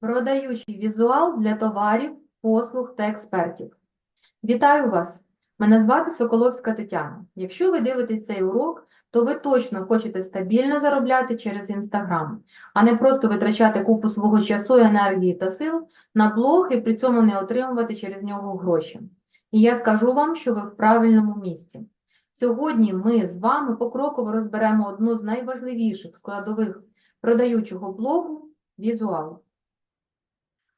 Продаючий візуал для товарів, послуг та експертів. Вітаю вас! Мене звати Соколовська Тетяна. Якщо ви дивитесь цей урок, то ви точно хочете стабільно заробляти через Інстаграм, а не просто витрачати купу свого часу, енергії та сил на блог і при цьому не отримувати через нього гроші. І я скажу вам, що ви в правильному місці. Сьогодні ми з вами покроково розберемо одну з найважливіших складових продаючого блогу – візуал.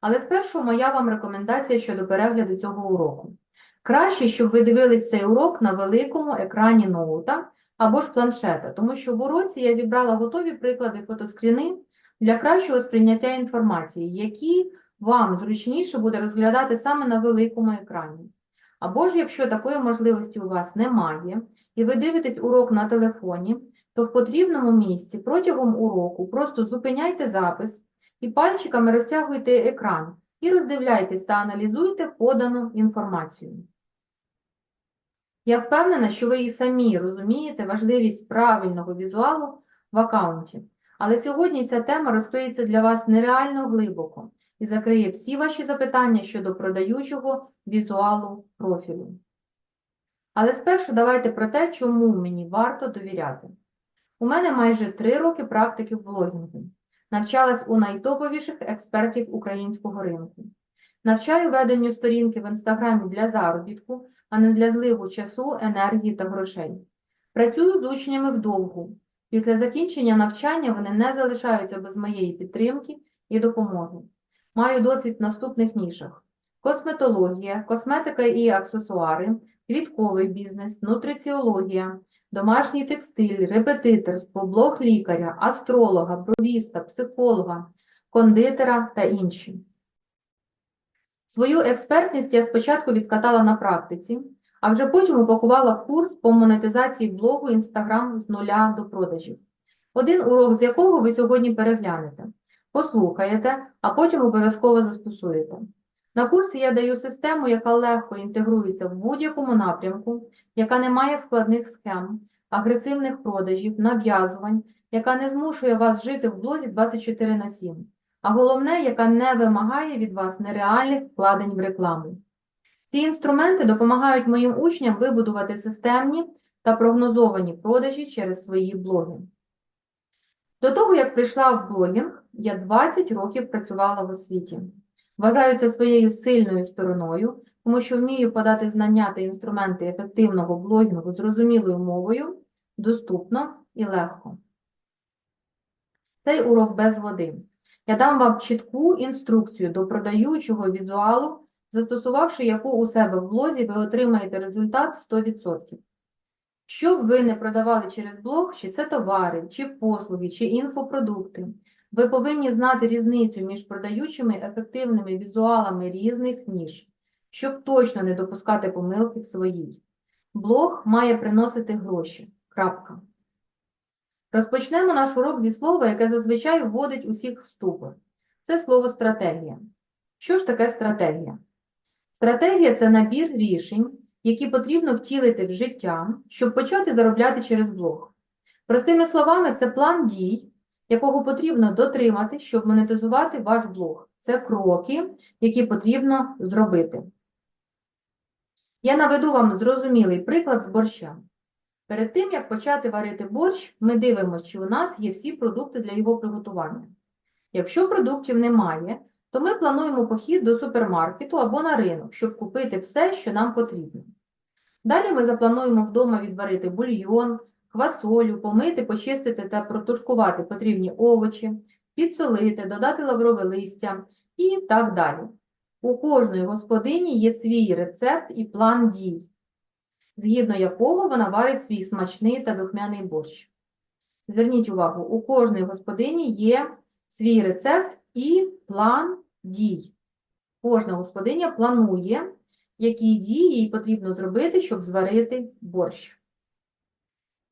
Але спершу моя вам рекомендація щодо перегляду цього уроку. Краще, щоб ви дивились цей урок на великому екрані ноута або ж планшета, тому що в уроці я зібрала готові приклади фотоскріни для кращого сприйняття інформації, які вам зручніше буде розглядати саме на великому екрані. Або ж, якщо такої можливості у вас немає, і ви дивитесь урок на телефоні, то в потрібному місці протягом уроку просто зупиняйте запис і пальчиками розтягуйте екран і роздивляйтесь та аналізуйте подану інформацію. Я впевнена, що ви і самі розумієте важливість правильного візуалу в аккаунті, але сьогодні ця тема розкриється для вас нереально глибоко і закриє всі ваші запитання щодо продаючого візуалу профілю. Але спершу давайте про те, чому мені варто довіряти. У мене майже три роки практики в блогінгу. Навчалась у найтоповіших експертів українського ринку. Навчаю веденню сторінки в інстаграмі для заробітку, а не для зливу часу, енергії та грошей. Працюю з учнями вдовгу. Після закінчення навчання вони не залишаються без моєї підтримки і допомоги. Маю досвід в наступних нішах: косметологія, косметика і аксесуари, квітковий бізнес, нутриціологія, домашній текстиль, репетиторство, блог лікаря, астролога, бровіста, психолога, кондитера та інші. Свою експертність я спочатку відкатала на практиці, а вже потім упакувала курс по монетизації блогу Instagram з нуля до продажів. Один урок з якого ви сьогодні переглянете, послухаєте, а потім обов'язково застосуєте. На курсі я даю систему, яка легко інтегрується в будь-якому напрямку, яка не має складних схем, агресивних продажів, нав'язувань, яка не змушує вас жити в блозі 24 на 7, а головне, яка не вимагає від вас нереальних вкладень в рекламу. Ці інструменти допомагають моїм учням вибудувати системні та прогнозовані продажі через свої блоги. До того, як прийшла в блогінг, я 20 років працювала в освіті. Вважаю це своєю сильною стороною, тому що вмію подати знання та інструменти ефективного блогінгу зрозумілою мовою, доступно і легко. Цей урок без води. Я дам вам чітку інструкцію до продаючого візуалу, застосувавши яку у себе в блозі, ви отримаєте результат 100%. Що б ви не продавали через блог, чи це товари, чи послуги, чи інфопродукти, ви повинні знати різницю між продаючими ефективними візуалами різних ніж, щоб точно не допускати помилки в своїй. Блог має приносити гроші. Крапка. Розпочнемо наш урок зі слова, яке зазвичай вводить усіх в ступор. Це слово стратегія. Що ж таке стратегія? Стратегія це набір рішень, які потрібно втілити в життя, щоб почати заробляти через блог. Простими словами, це план дій, якого потрібно дотримати, щоб монетизувати ваш блог. Це кроки, які потрібно зробити. Я наведу вам зрозумілий приклад з борща. Перед тим, як почати варити борщ, ми дивимося, чи у нас є всі продукти для його приготування. Якщо продуктів немає, то ми плануємо похід до супермаркету або на ринок, щоб купити все, що нам потрібно. Далі ми заплануємо вдома відварити бульйон, квасолю, помити, почистити та протушкувати потрібні овочі, підсолити, додати лаврове листя і так далі. У кожної господині є свій рецепт і план дій, згідно якого вона варить свій смачний та духмяний борщ. Зверніть увагу, у кожної господині є свій рецепт і план дій. Кожна господиня планує, які дії їй потрібно зробити, щоб зварити борщ.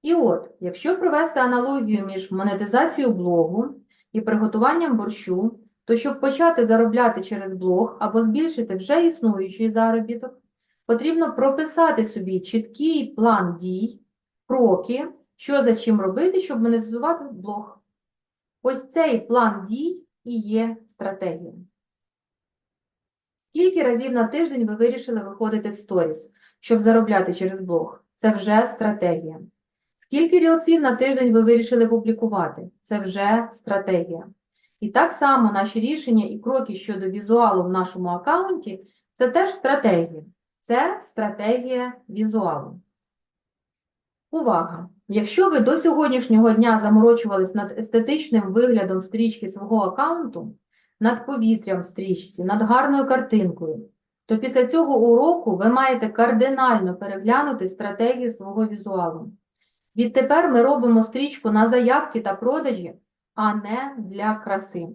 І от, якщо провести аналогію між монетизацією блогу і приготуванням борщу, то щоб почати заробляти через блог або збільшити вже існуючий заробіток, потрібно прописати собі чіткий план дій, кроки, що за чим робити, щоб монетизувати блог. Ось цей план дій і є стратегія. Скільки разів на тиждень ви вирішили виходити в сторіс, щоб заробляти через блог? Це вже стратегія. Скільки рілсів на тиждень ви вирішили публікувати? Це вже стратегія. І так само наші рішення і кроки щодо візуалу в нашому аккаунті це теж стратегія. Це стратегія візуалу. Увага! Якщо ви до сьогоднішнього дня заморочувались над естетичним виглядом стрічки свого аккаунту, над повітрям в стрічці, над гарною картинкою, то після цього уроку ви маєте кардинально переглянути стратегію свого візуалу. Відтепер ми робимо стрічку на заявки та продажі, а не для краси.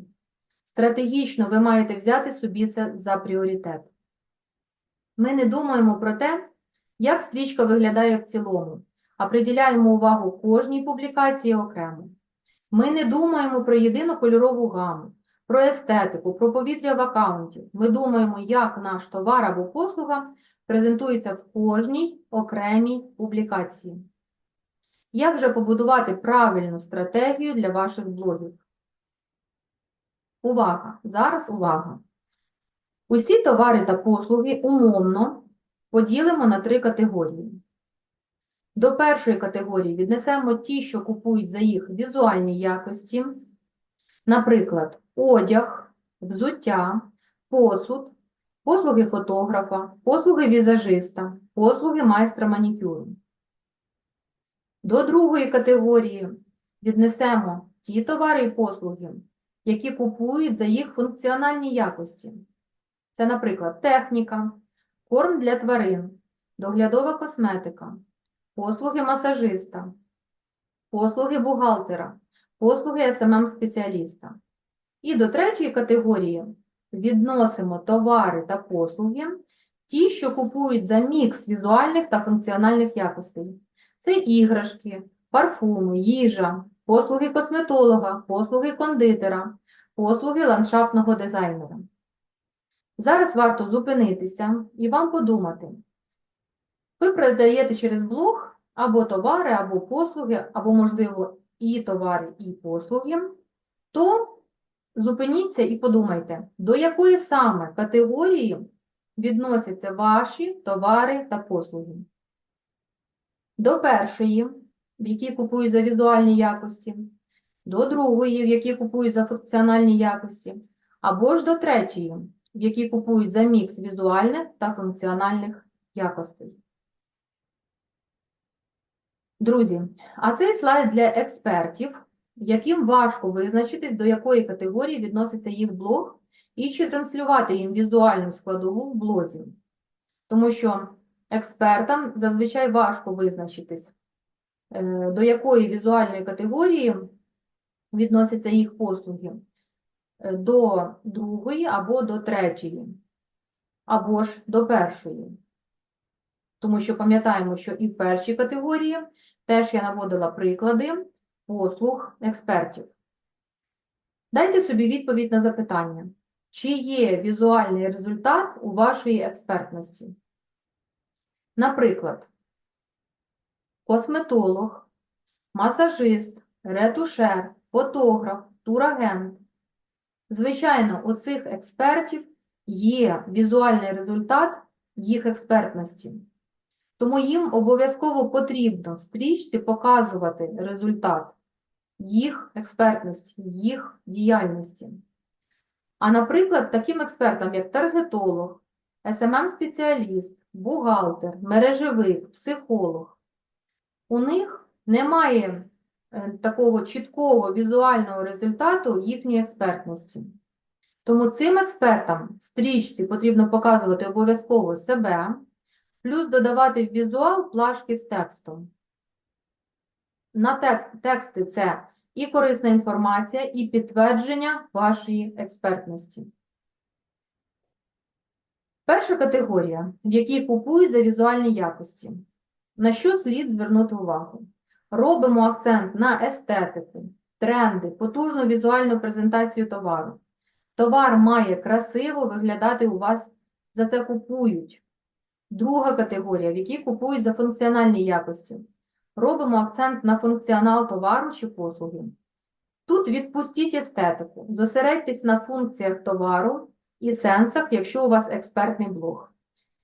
Стратегічно ви маєте взяти собі це за пріоритет. Ми не думаємо про те, як стрічка виглядає в цілому, а приділяємо увагу кожній публікації окремо. Ми не думаємо про єдину кольорову гаму, про естетику, про повітря в аккаунті. Ми думаємо, як наш товар або послуга презентується в кожній окремій публікації. Як же побудувати правильну стратегію для ваших блогів? Увага! Зараз увага! Усі товари та послуги умовно поділимо на три категорії. До першої категорії віднесемо ті, що купують за їх візуальні якості, наприклад, одяг, взуття, посуд, послуги фотографа, послуги візажиста, послуги майстра манікюру. До другої категорії віднесемо ті товари і послуги, які купують за їх функціональні якості. Це, наприклад, техніка, корм для тварин, доглядова косметика, послуги масажиста, послуги бухгалтера, послуги СММ-спеціаліста. І до третьої категорії відносимо товари та послуги, ті, що купують за мікс візуальних та функціональних якостей. Це іграшки, парфуми, їжа, послуги косметолога, послуги кондитера, послуги ландшафтного дизайнера. Зараз варто зупинитися і вам подумати. Ви продаєте через блог або товари, або послуги, або, можливо, і товари, і послуги, то зупиніться і подумайте, до якої саме категорії відносяться ваші товари та послуги. До першої, в якій купують за візуальні якості, до другої, в якій купують за функціональні якості, або ж до третьої, в якій купують за мікс візуальних та функціональних якостей. Друзі, а цей слайд для експертів, яким важко визначитись, до якої категорії відноситься їх блог, і чи транслювати їм візуальну складову в блозі. Тому що експертам зазвичай важко визначитись, е, до якої візуальної категорії відносяться їх послуги, Е, до другої або до третьої, або ж до першої. Тому що пам'ятаємо, що і в першій категорії теж я наводила приклади послуг експертів. Дайте собі відповідь на запитання, чи є візуальний результат у вашої експертності? Наприклад, косметолог, масажист, ретушер, фотограф, турагент. Звичайно, у цих експертів є візуальний результат їх експертності. Тому їм обов'язково потрібно в стрічці показувати результат їх експертності, їх діяльності. А, наприклад, таким експертам, як таргетолог, СММ-спеціаліст, бухгалтер, мережевик, психолог, у них немає е, такого чіткого візуального результату їхньої експертності. Тому цим експертам в стрічці потрібно показувати обов'язково себе, плюс додавати в візуал плашки з текстом. На тек- тексти це і корисна інформація, і підтвердження вашої експертності. Перша категорія, в якій купують за візуальні якості. На що слід звернути увагу? Робимо акцент на естетику, тренди, потужну візуальну презентацію товару. Товар має красиво виглядати у вас, за це купують. Друга категорія, в якій купують за функціональні якості. Робимо акцент на функціонал товару чи послуги. Тут відпустіть естетику, зосередьтесь на функціях товару і сенсах, якщо у вас експертний блог.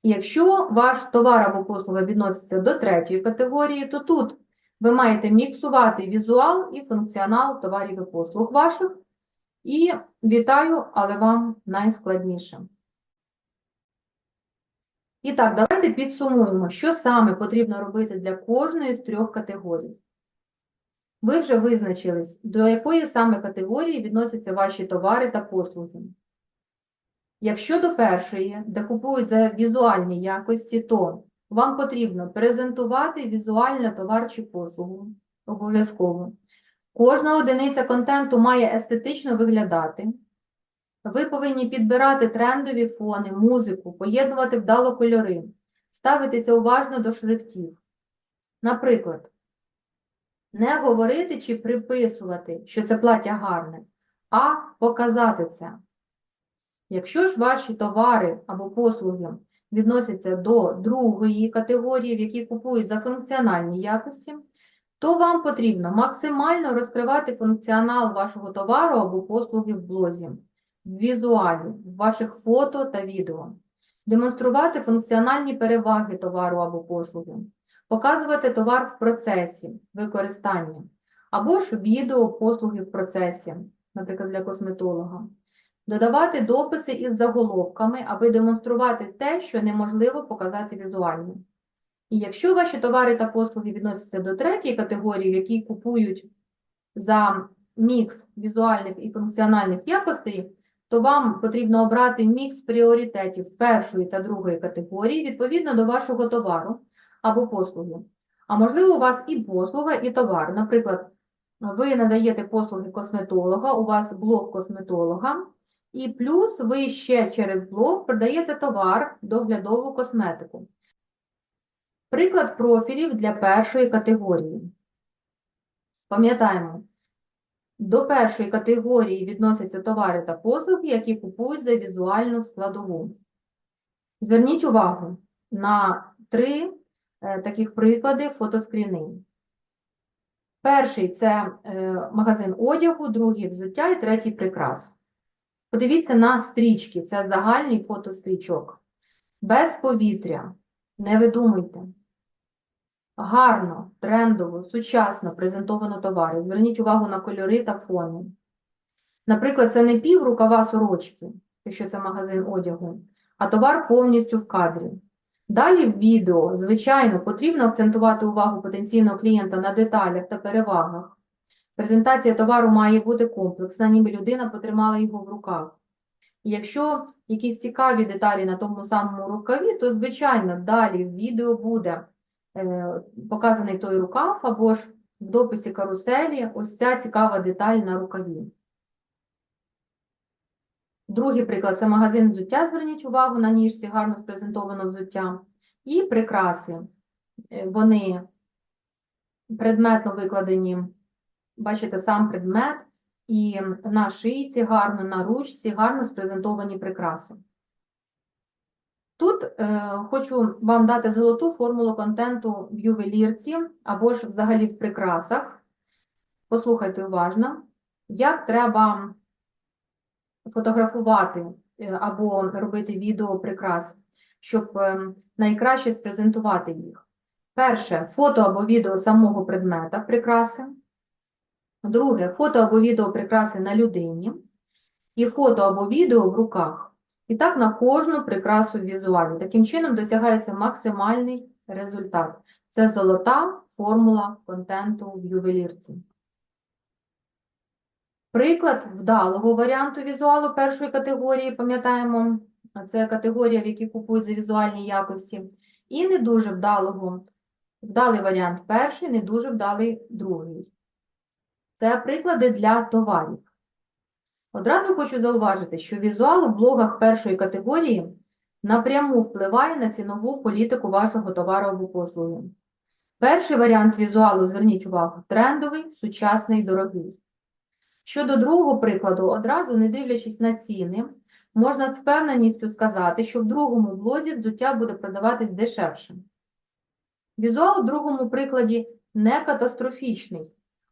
Якщо ваш товар або послуга відноситься до третьої категорії, то тут ви маєте міксувати візуал і функціонал товарів і послуг ваших. І вітаю, але вам найскладніше. І так, давайте підсумуємо, що саме потрібно робити для кожної з трьох категорій. Ви вже визначились, до якої саме категорії відносяться ваші товари та послуги. Якщо до першої, де купують за візуальні якості, то вам потрібно презентувати візуально товар чи послугу обов'язково. Кожна одиниця контенту має естетично виглядати. Ви повинні підбирати трендові фони, музику, поєднувати вдало кольори, ставитися уважно до шрифтів. Наприклад, не говорити чи приписувати, що це плаття гарне, а показати це. Якщо ж ваші товари або послуги відносяться до другої категорії, в якій купують за функціональні якості, то вам потрібно максимально розкривати функціонал вашого товару або послуги в блозі, в візуалі, в ваших фото та відео, демонструвати функціональні переваги товару або послуги, показувати товар в процесі використання, або ж відео послуги в процесі, наприклад, для косметолога. Додавати дописи із заголовками, аби демонструвати те, що неможливо показати візуально. І якщо ваші товари та послуги відносяться до третьої категорії, в якій купують за мікс візуальних і функціональних якостей, то вам потрібно обрати мікс пріоритетів першої та другої категорії відповідно до вашого товару або послуги. А можливо, у вас і послуга, і товар. Наприклад, ви надаєте послуги косметолога, у вас блок косметолога, і плюс ви ще через блок продаєте товар, доглядову косметику. Приклад профілів для першої категорії. Пам'ятаємо, до першої категорії відносяться товари та послуги, які купують за візуальну складову. Зверніть увагу на три е, таких приклади фотоскріни. Перший це е, магазин одягу, другий взуття і третій прикрас. Подивіться на стрічки, це загальний фотострічок. Без повітря. Не видумуйте. Гарно, трендово, сучасно презентовано товари. Зверніть увагу на кольори та фони. Наприклад, це не пів рукава сорочки, якщо це магазин одягу, а товар повністю в кадрі. Далі в відео, звичайно, потрібно акцентувати увагу потенційного клієнта на деталях та перевагах. Презентація товару має бути комплексна, ніби людина потримала його в руках. І якщо якісь цікаві деталі на тому самому рукаві, то, звичайно, далі в відео буде е, показаний той рукав, або ж в дописі каруселі ось ця цікава деталь на рукаві. Другий приклад це магазин взуття. Зверніть увагу на ніжці, гарно спрезентовано взуття. І прикраси. Е, Вони предметно викладені, бачите, сам предмет, і на шийці гарно, на ручці гарно спрезентовані прикраси. Тут е, хочу вам дати золоту формулу контенту в ювелірці або ж взагалі в прикрасах. Послухайте уважно, як треба фотографувати е, або робити відео прикрас, щоб е, найкраще спрезентувати їх. Перше фото або відео самого предмета прикраси. Друге фото або відео прикраси на людині. І фото або відео в руках. І так на кожну прикрасу візуально. Таким чином досягається максимальний результат. Це золота формула контенту в ювелірці. Приклад вдалого варіанту візуалу першої категорії, пам'ятаємо, це категорія, в якій купують за візуальні якості. І не дуже вдалого, вдалий варіант перший, не дуже вдалий другий. Це приклади для товарів. Одразу хочу зауважити, що візуал у блогах першої категорії напряму впливає на цінову політику вашого товару або послуги. Перший варіант візуалу, зверніть увагу, трендовий, сучасний, дорогий. Щодо другого прикладу, одразу не дивлячись на ціни, можна з впевненістю сказати, що в другому блозі взуття буде продаватись дешевше. Візуал у другому прикладі не катастрофічний,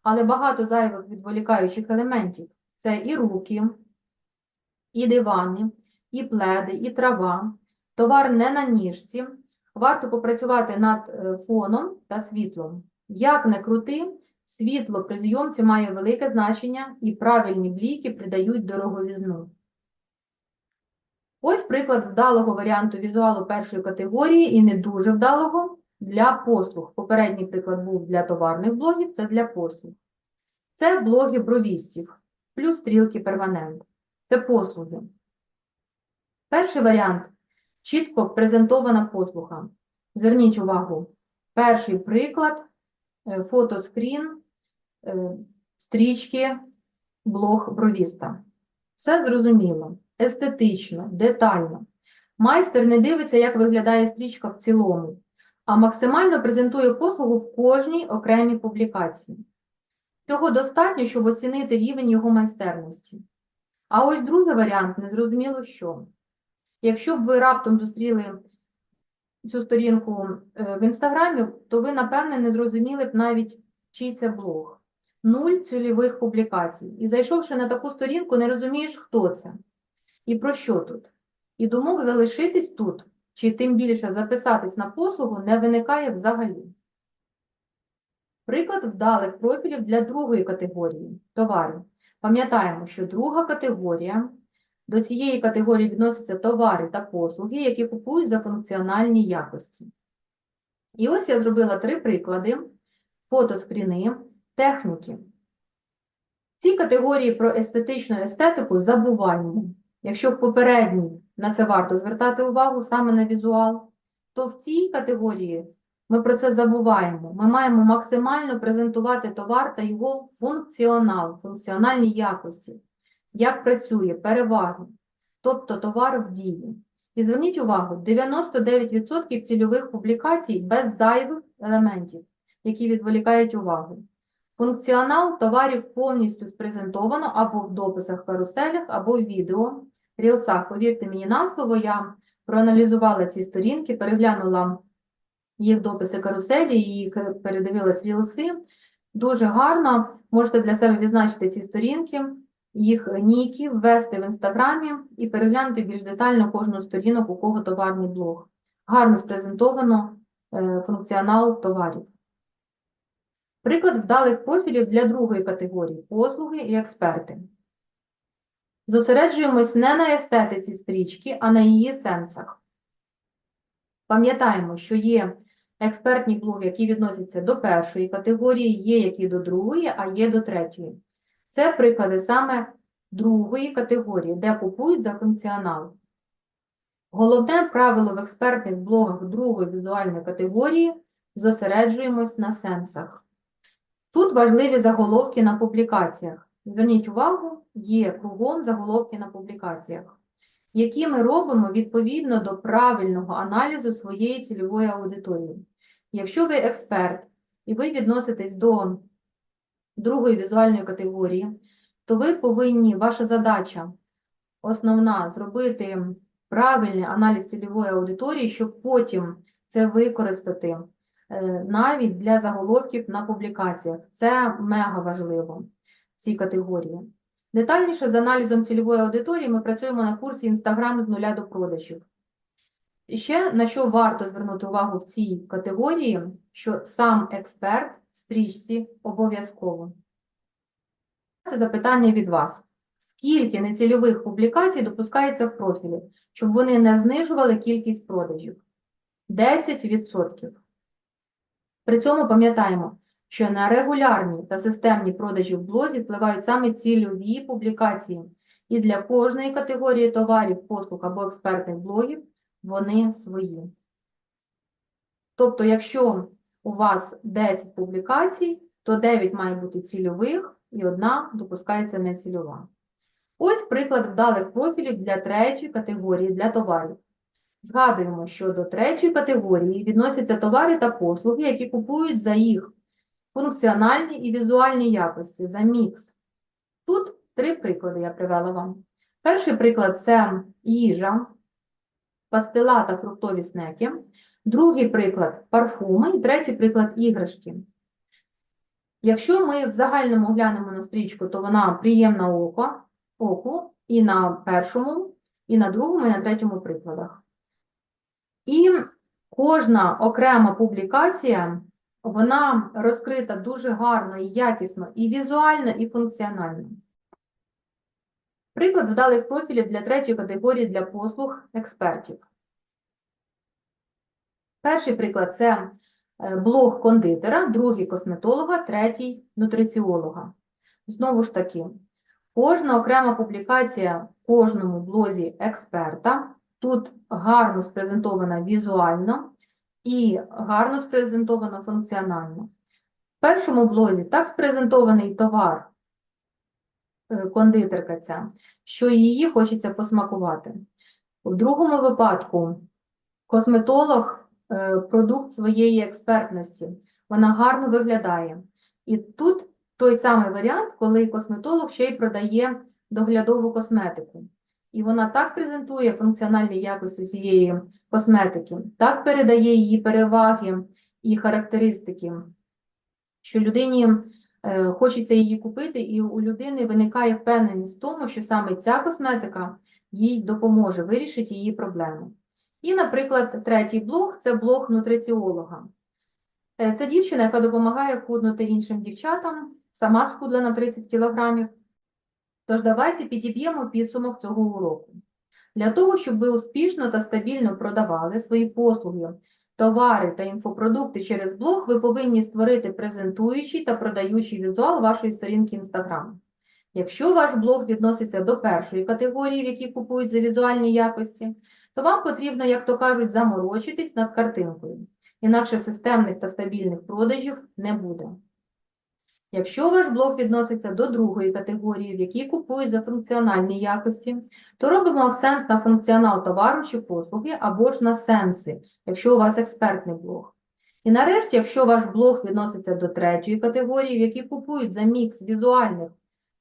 але багато зайвих відволікаючих елементів. Це і руки, і дивани, і пледи, і трава. Товар не на ніжці. Варто попрацювати над е, фоном та світлом. Як не крути, світло при зйомці має велике значення і правильні бліки придають дороговізну. Ось приклад вдалого варіанту візуалу першої категорії і не дуже вдалого для послуг. Попередній приклад був для товарних блогів, це для послуг. Це блоги бровістів, плюс стрілки перманент. Це послуги. Перший варіант чітко презентована послуга. Зверніть увагу, перший приклад е, фотоскрін, е, стрічки, блог бровіста. Все зрозуміло, естетично, детально. Майстер не дивиться, як виглядає стрічка в цілому, а максимально презентує послугу в кожній окремій публікації. Цього достатньо, щоб оцінити рівень його майстерності. А ось другий варіант незрозуміло що. Якщо б ви раптом зустріли цю сторінку е, в інстаграмі, то ви, напевне, не зрозуміли б навіть, чий це блог. Нуль цільових публікацій. І зайшовши на таку сторінку, не розумієш, хто це і про що тут. І думок залишитись тут, чи тим більше записатись на послугу не виникає взагалі. Приклад вдалих профілів для другої категорії товарів. Пам'ятаємо, що друга категорія до цієї категорії відносяться товари та послуги, які купують за функціональні якості. І ось я зробила три приклади: фотоскріни, техніки. В цій категорії про естетичну естетику забуваємо. Якщо в попередній на це варто звертати увагу саме на візуал, то в цій категорії ми про це забуваємо. Ми маємо максимально презентувати товар та його функціонал, функціональні якості, як працює, переваги, тобто товар в дії. І зверніть увагу, 99% цільових публікацій без зайвих елементів, які відволікають увагу. Функціонал товарів повністю спрезентовано або в дописах каруселях, або в відео, рілсах. Повірте мені на слово, я проаналізувала ці сторінки, переглянула їх дописи каруселі і передивилась рілси. Дуже гарно. Можете для себе відзначити ці сторінки, їх ніки, ввести в інстаграмі і переглянути більш детально кожну сторінок, у кого товарний блог. Гарно спрезентовано е, функціонал товарів. Приклад вдалих профілів для другої категорії послуги і експерти. Зосереджуємось не на естетиці стрічки, а на її сенсах. Пам'ятаємо, що є експертні блоги, які відносяться до першої категорії, є які до другої, а є до третьої. Це приклади саме другої категорії, де купують за функціонал. Головне правило в експертних блогах другої візуальної категорії зосереджуємось на сенсах. Тут важливі заголовки на публікаціях. Зверніть увагу, є кругом заголовки на публікаціях, які ми робимо відповідно до правильного аналізу своєї цільової аудиторії. Якщо ви експерт і ви відноситесь до другої візуальної категорії, то ви повинні, ваша задача основна зробити правильний аналіз цільової аудиторії, щоб потім це використати е, навіть для заголовків на публікаціях. Це мега важливо цій категорії. Детальніше з аналізом цільової аудиторії ми працюємо на курсі Інстаграм з нуля до продажів. І ще на що варто звернути увагу в цій категорії, що сам експерт в стрічці обов'язково. Це запитання від вас. Скільки нецільових публікацій допускається в профілі, щоб вони не знижували кількість продажів? 10%. При цьому пам'ятаємо, що на регулярні та системні продажі в блозі впливають саме цільові публікації, і для кожної категорії товарів, послуг або експертних блогів вони свої. Тобто, якщо у вас 10 публікацій, то 9 має бути цільових і одна допускається нецільова. Ось приклад вдалих профілів для третьої категорії для товарів. Згадуємо, що до третьої категорії відносяться товари та послуги, які купують за їх функціональні і візуальні якості, за мікс. Тут три приклади я привела вам. Перший приклад це їжа, пастила та фруктові снеки. Другий приклад парфуми, і третій приклад іграшки. Якщо ми в загальному глянемо на стрічку, то вона приємна око, оку і на першому, і на другому, і на третьому прикладах. І кожна окрема публікація, вона розкрита дуже гарно і якісно, і візуально, і функціонально. Приклад вдалих профілів для третьої категорії для послуг експертів. Перший приклад це е, блог кондитера, другий косметолога, третій нутриціолога. Знову ж таки, кожна окрема публікація в кожному блозі експерта тут гарно спрезентована візуально і гарно спрезентована функціонально. В першому блозі так спрезентований товар, е, кондитерка ця, що її хочеться посмакувати. У другому випадку косметолог е, продукт своєї експертності. Вона гарно виглядає. І тут той самий варіант, коли косметолог ще й продає доглядову косметику. І вона так презентує функціональні якості цієї косметики, так передає її переваги і характеристики, що людині е, хочеться її купити, і у людини виникає впевненість в тому, що саме ця косметика їй допоможе вирішити її проблему. І, наприклад, третій блог це блог нутриціолога. Е, Це дівчина, яка допомагає худнути іншим дівчатам, сама схудла на 30 кілограмів. Тож давайте підіб'ємо підсумок цього уроку. Для того, щоб ви успішно та стабільно продавали свої послуги, товари та інфопродукти через блог, ви повинні створити презентуючий та продаючий візуал вашої сторінки Instagram. Якщо ваш блог відноситься до першої категорії, в якій купують за візуальні якості, то вам потрібно, як то кажуть, заморочитись над картинкою. Інакше системних та стабільних продажів не буде. Якщо ваш блог відноситься до другої категорії, в якій купують за функціональні якості, то робимо акцент на функціонал товару чи послуги або ж на сенси, якщо у вас експертний блог. І нарешті, якщо ваш блог відноситься до третьої категорії, в якій купують за мікс візуальних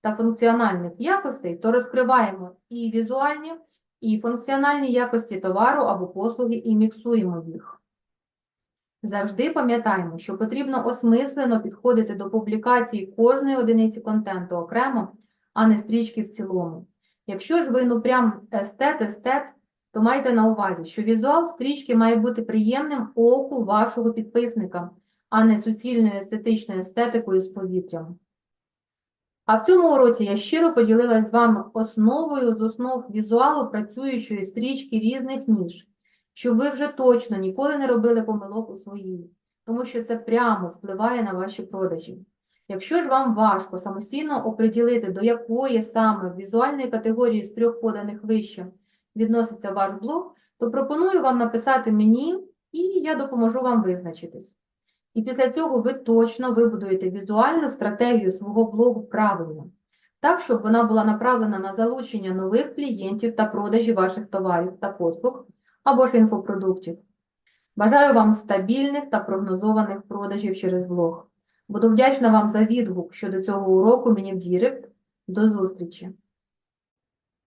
та функціональних якостей, то розкриваємо і візуальні, і функціональні якості товару або послуги і міксуємо їх. Завжди пам'ятаємо, що потрібно осмислено підходити до публікації кожної одиниці контенту окремо, а не стрічки в цілому. Якщо ж ви ну прям естет-естет, то майте на увазі, що візуал стрічки має бути приємним оку вашого підписника, а не суцільною естетичною естетикою з повітрям. А в цьому уроці я щиро поділилась з вами основою з основ візуалу працюючої стрічки різних ніж, щоб ви вже точно ніколи не робили помилок у своїй, тому що це прямо впливає на ваші продажі. Якщо ж вам важко самостійно оприділити, до якої саме візуальної категорії з трьох поданих вище відноситься ваш блог, то пропоную вам написати мені, і я допоможу вам визначитись. І після цього ви точно вибудуєте візуальну стратегію свого блогу правильно, так, щоб вона була направлена на залучення нових клієнтів та продажі ваших товарів та послуг або ж інфопродуктів. Бажаю вам стабільних та прогнозованих продажів через блог. Буду вдячна вам за відгук щодо цього уроку мені в Дірект. До зустрічі!